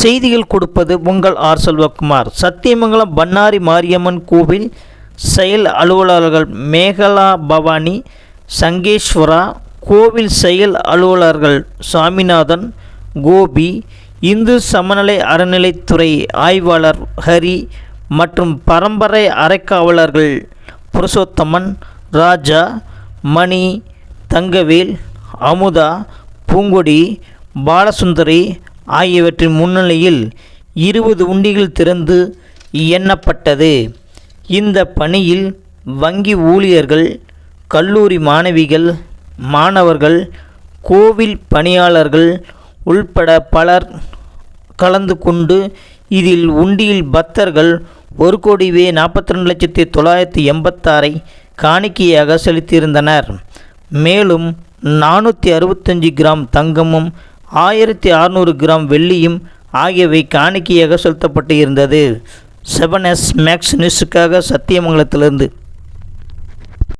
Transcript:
செய்திகள் கொடுப்பது உங்கள் ஆர் செல்வகுமார். சத்தியமங்கலம் பண்ணாரி மாரியம்மன் கோவில் செயல் அலுவலர்கள் மேகலா பவானி சங்கேஸ்வரா கோவில் செயல் அலுவலர்கள் சாமிநாதன் கோபி இந்து சமநிலை அறநிலைத்துறை ஆய்வாளர் ஹரி மற்றும் பரம்பரை அறைக்காவலர்கள் புருஷோத்தமன் ராஜா மணி தங்கவேல் அமுதா பூங்கொடி பாலசுந்தரி ஆகியவற்றின் முன்னிலையில் இருபது உண்டிகள் திறந்து எண்ணப்பட்டது. இந்த பணியில் வங்கி ஊழியர்கள் கல்லூரி மாணவிகள் மாணவர்கள் கோவில் பணியாளர்கள் உள்பட பலர் கலந்து கொண்டு இதில் உண்டியில் பக்தர்கள் ஒரு கோடிவே நாற்பத்தி ரெண்டு லட்சத்தி தொள்ளாயிரத்தி எண்பத்தாறை காணிக்கையாக செலுத்தியிருந்தனர். மேலும் நானூற்றி அறுபத்தஞ்சு கிராம் தங்கமும் ஆயிரத்தி அறநூறு கிராம் வெள்ளியும் ஆகியவை காணிக்கையாக செலுத்தப்பட்டு இருந்தது செவன் எஸ் மேக்ஸ் நியூஸுக்காக சத்தியமங்கலத்திலிருந்து